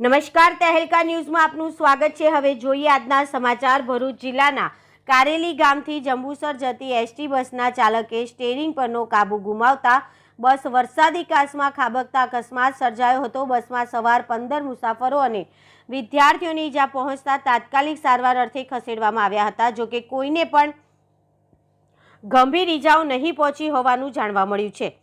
નમસ્કાર, તહેલકા ન્યૂઝમાં આપનું સ્વાગત છે. હવે જોઈએ આજના સમાચાર. ભરૂચ જિલ્લાના કારેલી ગામથી જંબુસર જતી એસટી બસના ચાલકે સ્ટેરિંગ પરનો કાબુ ગુમાવતા બસ વરસાદી કાચમાં ખાબકતા અકસ્માત સર્જાયો હતો. બસમાં સવાર પંદર મુસાફરો અને વિદ્યાર્થીઓને ઈજા પહોંચતા તાત્કાલિક સારવાર અર્થે ખસેડવામાં આવ્યા હતા. જોકે કોઈને પણ ગંભીર ઈજાઓ નહીં પહોંચી હોવાનું જાણવા મળ્યું છે.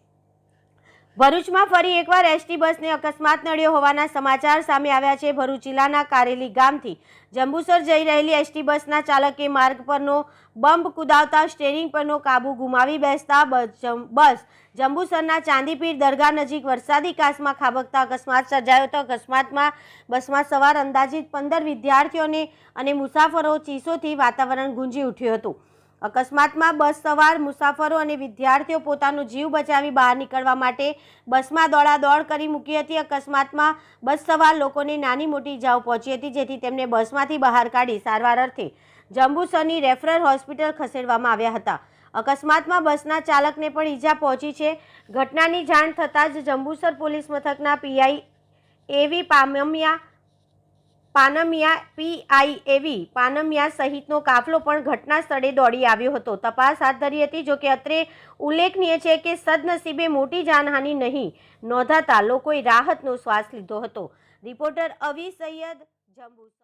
ભરૂચમાં ફરી એકવાર એસટી બસને અકસ્માત નડ્યો હોવાના સમાચાર સામે આવ્યા છે. ભરૂચ જિલ્લાના કારેલી ગામથી જંબુસર જઈ રહેલી એસટી બસના ચાલકે માર્ગ પરનો બમ્પ કુદાવતા સ્ટેરિંગ પરનો કાબુ ગુમાવી બેસતા બસ બસ જંબુસરના ચાંદીપીર દરગાહ નજીક વરસાદી કાસમાં ખાબકતા અકસ્માત સર્જાયો હતો. અકસ્માતમાં બસમાં સવાર અંદાજિત પંદર વિદ્યાર્થીઓને અને મુસાફરો ચીસોથી વાતાવરણ ગુંજી ઉઠ્યું હતું. અકસ્માતમાં બસ સવાર, મુસાફરો અને વિદ્યાર્થીઓ પોતાનો જીવ બચાવી બહાર નીકળવા માટે બસમાં દોડાદોડ કરી મૂકી હતી. અકસ્માતમાં બસ સવાર લોકોને નાની મોટી ઇજાઓ પહોંચી હતી, જેથી તેમને બસમાંથી બહાર કાઢી સારવાર અર્થે જંબુસરની રેફરલ હોસ્પિટલ ખસેડવામાં આવ્યા હતા. અકસ્માતમાં બસના ચાલકને પણ ઈજા પહોંચી છે. ઘટનાની જાણ થતાં જ જંબુસર પોલીસ મથકના પીઆઈ એવી પામમિયા પાનમિયા પીઆઈ એવી પાનમિયા સહિતનો કાફલો પણ ઘટના સ્થળે દોડી આવ્યો હતો. તપાસ હાથ ધરી હતી જોકે અત્રે ઉલ્લેખનીય છે કે સદનસીબે મોટી જાનહાનિ નહીં, નોંધાતા લોકોએ રાહતનો શ્વાસ લીધો હતો. રિપોર્ટર અવી સૈયદ જંબુસર